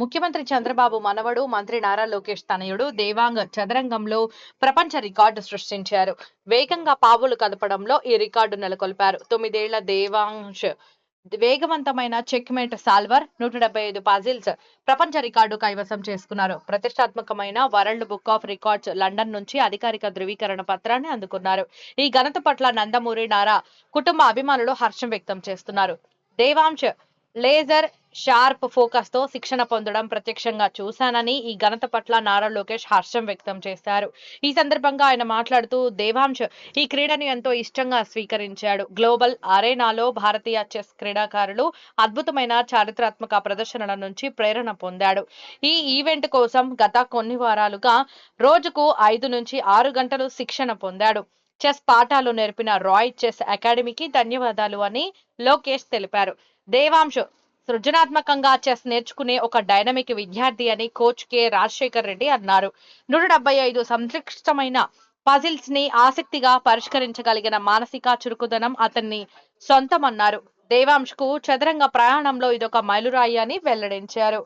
ముఖ్యమంత్రి చంద్రబాబు మనవడు మంత్రి నారా లోకేష్ తనయుడు దేవాంగ్ చదరంగంలో ప్రపంచ రికార్డు సృష్టించారు. వేగంగా పావులు కదపడంలో ఈ రికార్డు నెలకొల్పారు. తొమ్మిదేళ్ళ దేవాంశ్ వేగవంతమైన చెక్మేట్ సాల్వర్ నూట డెబ్బై ఐదు పాజిల్స్ ప్రపంచ రికార్డు కైవసం చేసుకున్నారు. ప్రతిష్టాత్మకమైన world book of records London నుంచి అధికారిక ధృవీకరణ పత్రాన్ని అందుకున్నారు. ఈ ఘనత పట్ల నందమూరి నారా కుటుంబ అభిమానులు హర్షం వ్యక్తం చేస్తున్నారు. దేవాంశ్ లేజర్ షార్ప్ ఫోకస్తో శిక్షణ పొందడం ప్రత్యక్షంగా చూశానని ఈ ఘనత పట్ల నారా లోకేష్ హర్షం వ్యక్తం చేశారు. ఈ సందర్భంగా ఆయన మాట్లాడుతూ దేవాంశ్ ఈ క్రీడను ఎంతో ఇష్టంగా స్వీకరించాడు. గ్లోబల్ అరేనాలో భారతీయ చెస్ క్రీడాకారులు అద్భుతమైన చారిత్రాత్మక ప్రదర్శనల నుంచి ప్రేరణ పొందాడు. ఈ ఈవెంట్ కోసం గత కొన్ని వారాలుగా రోజుకు ఐదు నుంచి ఆరు గంటలు శిక్షణ పొందాడు. చెస్ పాఠాలు నేర్పిన రాయ్ చెస్ అకాడమీకి ధన్యవాదాలు అని లోకేష్ తెలిపారు. దేవాంశ్ సృజనాత్మకంగా చెస్ నేర్చుకునే ఒక డైనమిక్ విద్యార్థి అని కోచ్ కె. రాజశేఖర్ రెడ్డి అన్నారు. నూట డెబ్బై ఐదు సంక్లిష్టమైన పజిల్స్ని ఆసక్తిగా పరిష్కరించగలిగిన మానసిక చురుకుదనం అతన్ని సొంతమన్నారు. దేవాంశ్కు చదరంగ ప్రయాణంలో ఇదొక మైలురాయి అని వెల్లడించారు.